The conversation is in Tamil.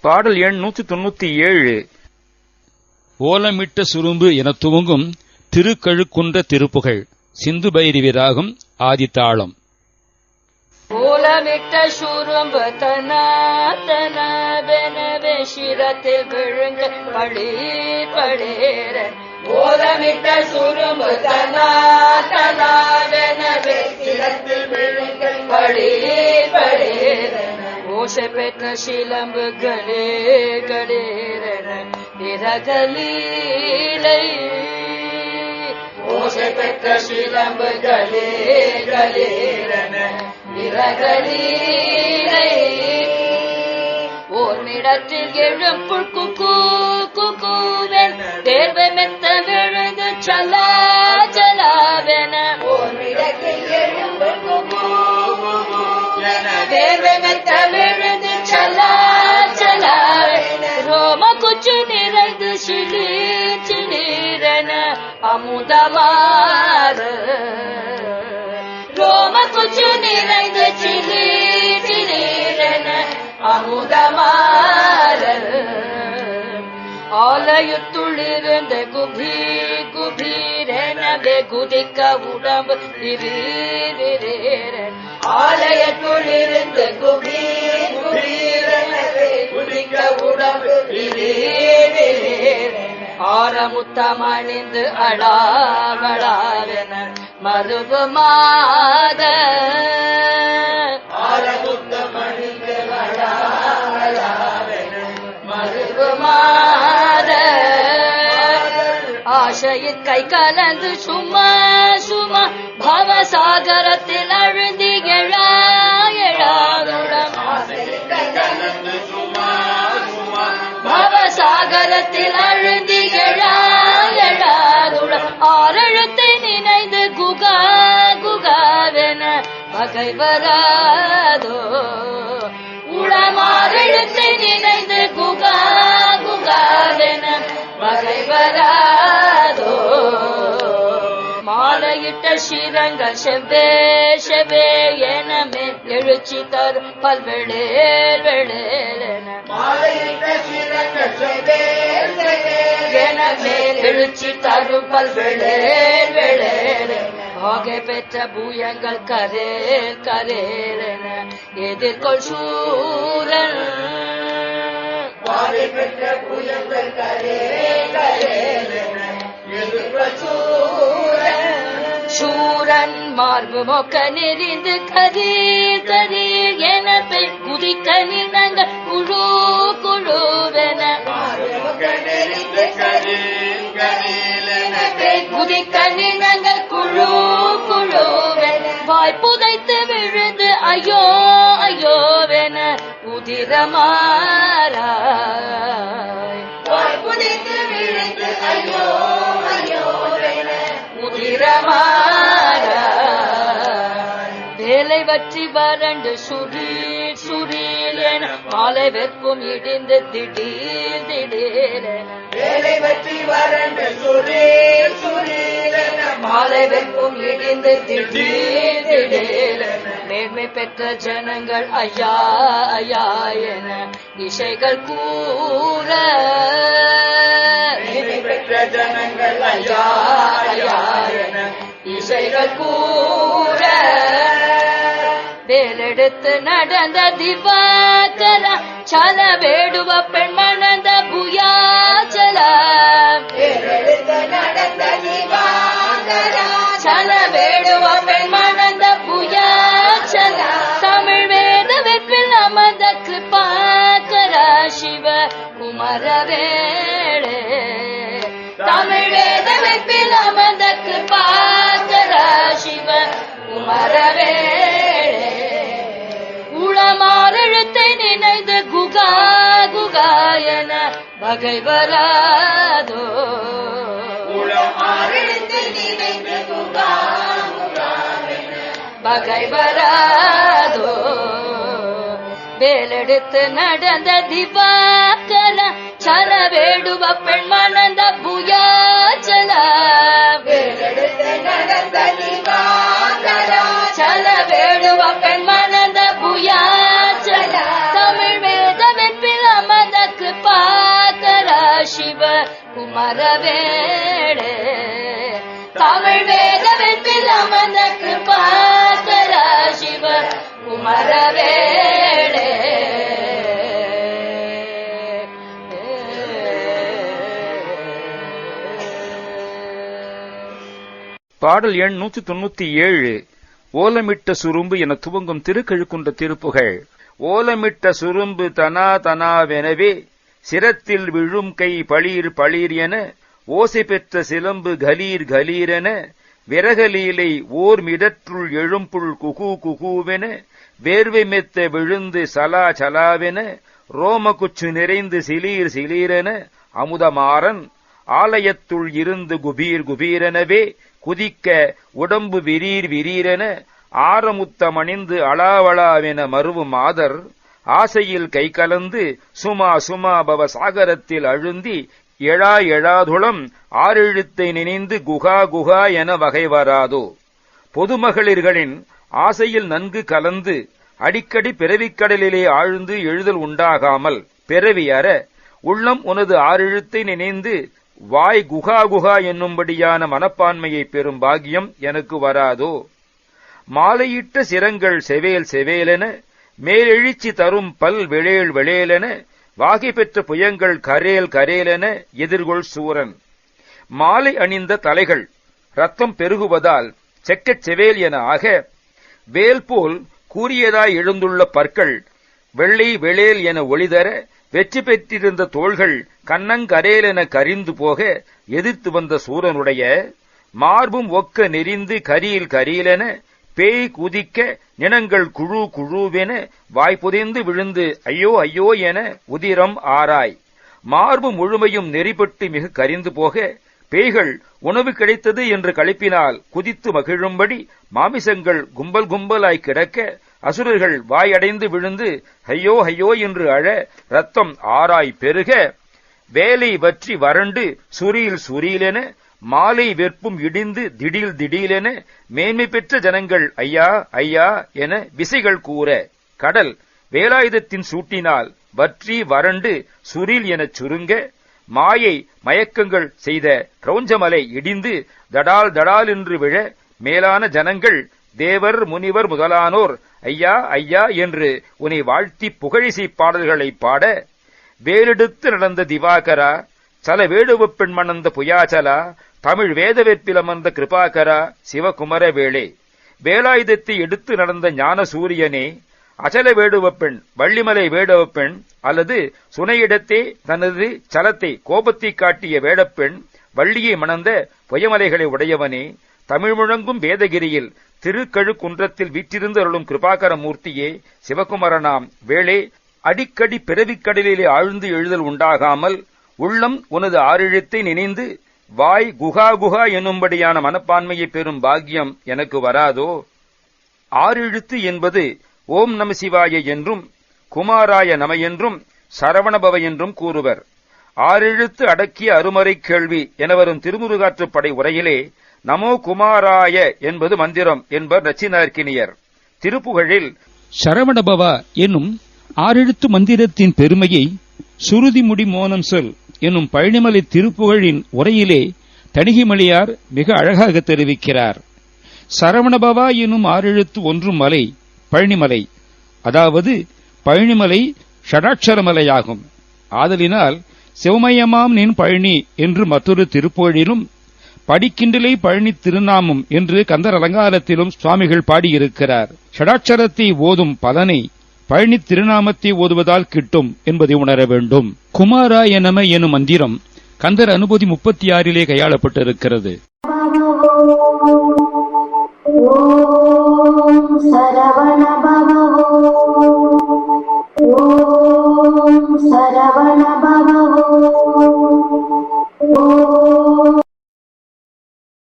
பாடல் எண் நூத்தி தொண்ணூத்தி ஏழு. ஓலமிட்ட சுரும்பு என துவங்கும் திருக்கழுக்குன்ற திருப்புகழ் சிந்து பைரவி ராகம் ஆதித்தாளம். ஓலமிட்ட சுரும்பு தன தன சிரத்தில் விழுங்க பளீர் பளீர ஓலமிட்ட சுரும்பு தன தன சிரத்தில் விழுங்க பளீர் பளீர ஓசை பெற்ற சிலம்பு களே கடேரன இரகலீலை ஓசை பெற்ற சிலம்பு களே களேரன பிறகலீலை ஓர்மிடத்தில் எழும் புல்குக்கு குக்குவன் தேர்வை மெத்த விழுந்து சலா சலாவென ஓர்மிடத்தில் எழும் புல்குக்கு தேர்வை மெத்த விழுந்து சலா சலாவென ரோம குச்சு நிறைந்து சிலீர் சிலீரென அமுதமாறு ரோம குச்சு நிறைந்து சிலீர் சிலீரென ஆலயத்துள்ளிருந்த குபீ குபீரெனவே குதிக்க உடம்பு திரீரேரன் ஆலயத்துள்ளிருந்த குபீ குபீரெனவே குதிக்க உடம்பு திரீரேரன் ஆரமுத்தமணிந்து அடாவடாவென மருவு மாத மருவு மாத ஆசையில் கை கலந்து சும்மா சும்மா பவசாகரத்தில் பகை வராதோ? உளமாறெழுத்தை நினைந்து குகா குகாவென பகை வராதோ? மாலையிட்ட ஸ்ரீரங்கள் செவ்வே செவ்வே என மேல் எழுச்சி தரும் பல்வெளேர் வெளேரென என. மேல் எழுச்சி தரும் பல்வெளேர் வெளேரென ஆகை பெற்ற பூயங்கள் கரேல் கரேரென எதிர்கொள் சூரன். பெற்ற பூயங்கள் கரேல் கரேரென சூரன். மார்பு மொக்க நெறிந்து கதீர் கதீர் என பெண் குதிக்க நினங்க குழு குழுவென குதிக்க நினங்க குழு குழுவென வாய் புதைத்து விழுந்து ஐயோ ஐயோவென. உதிரமாறாய் வாய் புதைத்து விழுந்து ஐயோ ஐயோவென. உதிரமாறாய் வேலை வற்றி வறண்டு சுரீர் சுரீர் என. மாலை வெப்பம் இடிந்து திடீர் திடீரென. வேலை பற்றி வறண்டு சுரீர் சுரீர் மாலை வெப்பம் இடிந்து திடீர் திடீரென மேன்மை பெற்ற ஜனங்கள் ஐயா ஐயா என இசைகள் கூற. மேன்மை பெற்ற ஜனங்கள் ஐயா ஐயா என இசைகள் கூற. வேலெடுத்து நடந்த திவாகர சல வேடுவ பெண் வேடுவ மணந்த புயாச்சல தமிழ் வேத வெப்பில் அமர்ந்த கிருபாகர சிவ குமர தமிழ் வேத வெப்பில் அமர்ந்த சிவ நினைந்து குகா குகாயன வகை வராதோ பகை வராதோ? வேலெடுத்து நடந்த திவாக்கர சர வேடுவ பெண் மணந்த புயாச்சல. வேலெடுத்து நடந்த திவாக்கர சர வேடுவ பெண் மணந்த புயாச்சல. தமிழ் வேதமென்பில் அமர்ந்தக்கு பாக்கர சிவ குமரவே. பாடல் எண் நூற்றி தொண்ணூத்தி ஏழு. ஓலமிட்ட சுரும்பு என துவங்கும் திருக்கழுக்குன்ற திருப்புகழ் ஓலமிட்ட சுரும்பு தனா தனாவெனவே சிரத்தில் விழும் கை பளீர் பளீர் என ஓசை பெற்ற சிலம்பு கலீர் கலீரென விரகலீலை ஓர் மிடற்றுள் எழும்புள் குகு குகுவென வேர்வை மெத்த விழுந்து சலா சலாவென ரோமகுச்சு நிறைந்து சிலீர் சிலீரென அமுதமாறன் ஆலயத்துள் இருந்து குபீர் குபீரெனவே குதிக்க உடம்பு விரீர் விரீரென ஆரமுத்தமணிந்து அளாவளாவென மருவும் மாதர் ஆசையில் கை கலந்து சுமா சுமா பவ சாகரத்தில் அழுந்தி எழா எழாதுளம் ஆறெழுத்தை நினைந்து குகா குகா என வகை வராதோ. பொதுமகளிர்களின் ஆசையில் நன்கு கலந்து அடிக்கடி பிறவிக்கடலிலே ஆழ்ந்து எழுதல் உண்டாகாமல் பிறவி அற உள்ளம் உனது ஆறெழுத்தை நினைந்து வாய் குகா குகா என்னும்படியான மனப்பான்மையை பெறும் பாக்கியம் எனக்கு வராதோ? மாலையிட்ட சிரங்கள் செவேல் செவேலென மேலெழுச்சி தரும் பல் விழேல் விழேலென வாகை பெற்ற புயங்கள் கரேல் கரேலென எதிர்கொள் சூரன். மாலை அணிந்த தலைகள் ரத்தம் பெருகுவதால் செக்கச் செவேல் என ஆக வேல் போல் கூறியதாய் எழுந்துள்ள பற்கள் வெள்ளை வெளேல் என ஒளிதர வெற்றி பெற்றிருந்த தோள்கள் கண்ணங்கரேலென கரிந்து போக எதிர்த்து வந்த சூரனுடைய மார்பும் ஒக்க நெறிந்து கரியில் கரியிலென பேய் குதிக்க நினங்கள் குழு குழுவென வாய்ப்புதைந்து விழுந்து ஐயோ ஐயோ என உதிரம் ஆராய். மார்பு முழுமையும் நெறிப்பட்டு மிக கரிந்து போக பேய்கள் உணவு கிடைத்தது என்று கழிப்பினால் குதித்து மகிழும்படி மாமிசங்கள் கும்பல் கும்பலாய் கிடக்க அசுரர்கள் வாயடைந்து விழுந்து ஐயோ ஐயோ என்று அழ ரத்தம் ஆராய் பெருக வேலை வற்றி வறண்டு சுரியில் சுரியிலென மாலை வெற்பும் இடிந்து திடீல் திடீலென மேன்மை பெற்ற ஜனங்கள் ஐயா ஐயா என விசைகள் கூற கடல் வேலாயுதத்தின் சூட்டினால் வற்றி வறண்டு சுரில் எனச் சுருங்க மாயை மயக்கங்கள் செய்த கிரௌஞ்சமலை இடிந்து தடால் தடால் என்று விழ மேலான ஜனங்கள் தேவர் முனிவர் முதலானோர் ஐயா ஐயா என்று உன்னை வாழ்த்தி புகழிசை பாடல்களை பாட வேலெடுத்து நடந்த திவாகரா சல வேடுவப் பெண்மணந்த புயாச்சலா தமிழ் வேதவெற்பில் அமர்ந்த கிருபாகரா சிவகுமர வேளே. வேலாயுதத்தை எடுத்து நடந்த ஞான சூரியனே அச்சல வேடுவப் பெண் வள்ளிமலை வேடுவப் பெண் அல்லது சுனையிடத்தே தனது சலத்தை கோபத்தை காட்டிய வேடப்பெண் வள்ளியை மணந்த புயமலைகளை உடையவனே தமிழ் முழங்கும் வேதகிரியில் திருக்கழுக்குன்றத்தில் வீற்றிருந்து அருளும் கிருபாகர மூர்த்தியே சிவகுமரனாம் வேளே அடிக்கடி பிறவிக்கடலிலே ஆழ்ந்து எழுதல் உண்டாகாமல் உள்ளம் உனது ஆறிழத்தை நினைந்து வாய் குகா குகா என்னும்படியான மனப்பான்மையை பெறும் பாக்கியம் எனக்கு வராதோ? ஆறெழுத்து என்பது ஓம் நம சிவாய என்றும் குமாராய நம என்றும் சரவணபவ என்றும் கூறுவர். ஆறெழுத்து அடக்கிய அருமறை கேள்வி என வரும் திருமுருகாற்றுப்படை உரையிலே நமோ குமாராய என்பது மந்திரம் என்பர் நச்சினார்க்கினியர். திருப்புகழில் சரவணபவா என்னும் ஆறெழுத்து மந்திரத்தின் பெருமையை சுருதிமுடி மோனம் சொல் என்னும் பழனிமலை திருப்புகழின் உரையிலே தணிகைமலையார் மிக அழகாக தெரிவிக்கிறார். சரவணபவா என்னும் ஆறெழுத்து ஒன்றும் மலை பழனிமலை அதாவது பழனிமலை ஷடாட்சரமலையாகும் ஆதலினால் சிவமயமாம் நின் பழனி என்று மற்றொரு திருப்புகழிலும் படிக்கின்றிலே பழனி திருநாமம் என்று கந்தர் அலங்காரத்திலும் சுவாமிகள் பாடியிருக்கிறார். ஷடாட்சரத்தை ஓதும் பலனை பழனி திருநாமத்தை ஓதுவதால் கிட்டும் என்பதை உணர வேண்டும். குமாரா எனம எனும் மந்திரம் கந்தர் அனுபூதி முப்பத்தி ஆறிலே கையாளப்பட்டிருக்கிறது சரவண